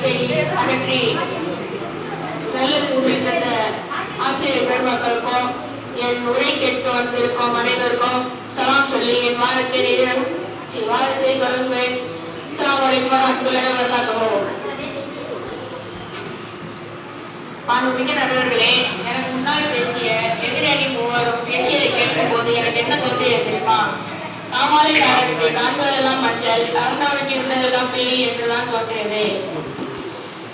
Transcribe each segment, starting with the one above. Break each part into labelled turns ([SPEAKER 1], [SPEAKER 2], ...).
[SPEAKER 1] அழுக்கை அகற்றி நல்லது கூறி தந்த ஆசிரியர் பெருமக்களுக்கும் என் உரை கேட்க வந்திருக்கும் அனைவருக்கும் சலாம் சொல்லி என் வாதத்தை வபரகாத்துஹு நண்பர்களே எனக்கு முன்னால் பேசிய எதிரணி மூவரும் பேசியதை கேட்கும் போது எனக்கு என்ன தோன்றியது தெரியுமா? காமாலைக்காரருக்கு காண்பதெல்லாம் மஞ்சள் அரண்டவனுக்கு இருந்ததெல்லாம் பேய் என்றுதான் தோன்றியது.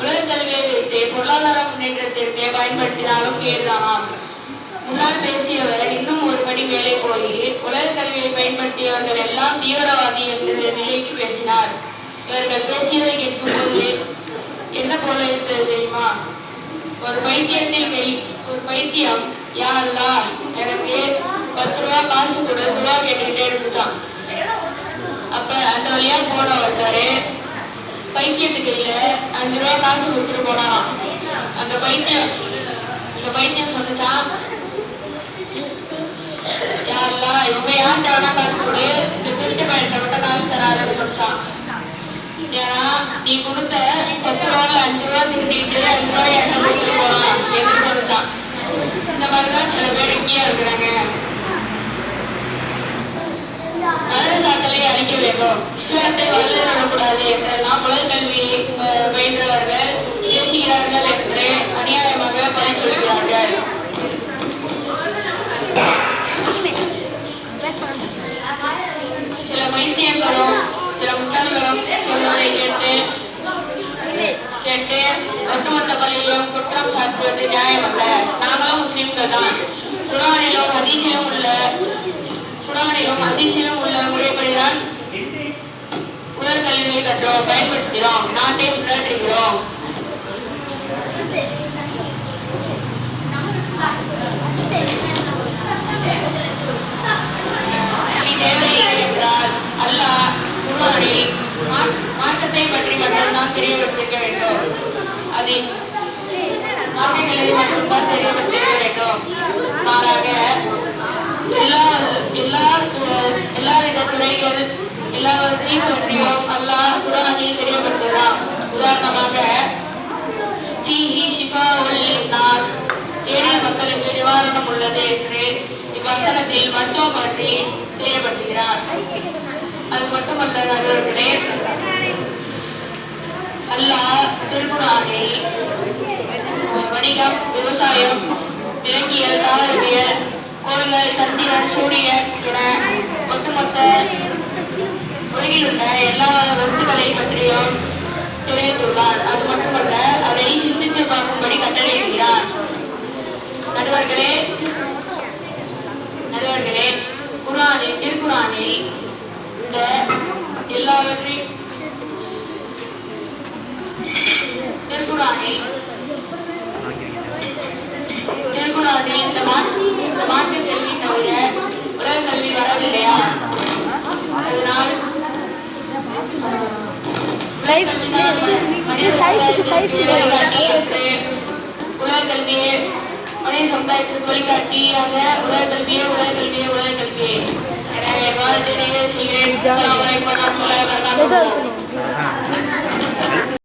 [SPEAKER 1] உலக கல்வியை வைத்து பொருளாதார முன்னேற்றத்திற்கு பயன்படுத்தினாலும் கேடுதானாம். முன்னால் பேசியவர் இன்னும் ஒரு படி மேலே போய் உலக கல்வியை பயன்படுத்தியவர்கள் எல்லாம் தீவிரவாதி என்ற நிலைக்கு பேசினார். இவர்கள் பேசியதை கேட்கும்போது என்ன போல இருந்தது தெரியுமா? ஒரு பைத்தியத்தில் கை ஒரு பைத்தியம். யா அல்லா எனக்கு பத்து ரூபா காசு கொடு ரூபா கேட்டுக்கிட்டே இருந்துச்சான் அப்ப அந்த வழியா போன ஒருத்தர் பைத்தியத்துக்கு இல்லை அஞ்சு ரூபா காசு கொடுத்துட்டு போனாராம் அந்த பைத்தியம் அந்த பைத்தியம் சொன்னுச்சான் யா இவன் யார்கிட்ட வேணா காசு கொடு இந்த திருட்டு பையன்கிட்ட மட்டும் காசு தராதுன்னு சொன்னான் ஏன்னா நீ கொடுத்த பத்து ரூபால அஞ்சு ரூபா திருடிட்டு அஞ்சு ரூபாய் என்கிட்ட கொடுத்துட்டு போறான் என்று சொன்னான் இந்த மாதிரிதான் சில பேர் இங்கே ஒட்டுமொத்த பள்ளியிலும் குற்றம் சாட்டுவது நியாயமல்ல. நாங்களும் முஸ்லிம்கள் தான். குரானிலும் ஹதீஸிலும் உள்ள குரானிலும் ஹதீஸிலும் உள்ள முறைப்படிதான் உலகல்வியை கற்றோம் பயன்படுத்துகிறோம் நாட்டை முன்னேற்றுகிறோம். மாற்றத்தை என்றால் அல்லாஹ் மா- பற்றி மட்டும்தான் தெரியப்படுத்திக்க வேண்டும். அதை மார்க்கங்களை மட்டும்தான் தெரியப்படுத்திக்க வேண்டும் மாறாக எல்லா எல்லா எல்லா வித துறைகள் எல்லாவற்றையும் பற்றியும் அல்லாஹ் குர்ஆனில் தெரியப்படுத்துகிறான். உதாரணமாக தீஹி ஷிஃபா நாஸ் ஏழை மக்களுக்கு நிவாரணம் உள்ளது என்று இவ்வசனத்தில் மருத்துவம் பற்றி தெரியப்படுத்துகிறார். அது மட்டுமல்ல நண்பர்களே அல்லாஹ் திருக்குறானில் வணிகம் விவசாயம் விலங்கியல் தாவரவியல் கோள்கள் சந்திரன் சூரியன் என ஒட்டுமொத்த உலகில் உள்ள எல்லா வகுப்புகளை பற்றியும் தெரிவித்துள்ளார் அது மட்டுமல்ல அதை சிந்தித்து பார்க்கும்படி கட்டளையிடுகிறார். நடுவர்களே நடுவர்களே குரானில் திருக்குறானில் இந்த எல்லாவற்றையும் திருக்குறானில் திருக்குறானில் இந்த மா- இந்த மாற்று கல்வி தவிர உலக கல்வி வரவில்லையா அதனால்
[SPEAKER 2] சைட் இது சைட்டுக்கு சைட்
[SPEAKER 1] உலக கல்வியே மனித சமுதாயத்திற்கு வழிகாட்டியாக உலக கல்வியே உலக கல்வியே உலக கல்வியே எனவே வாதத்தை நிறைவு செய்கிறேன்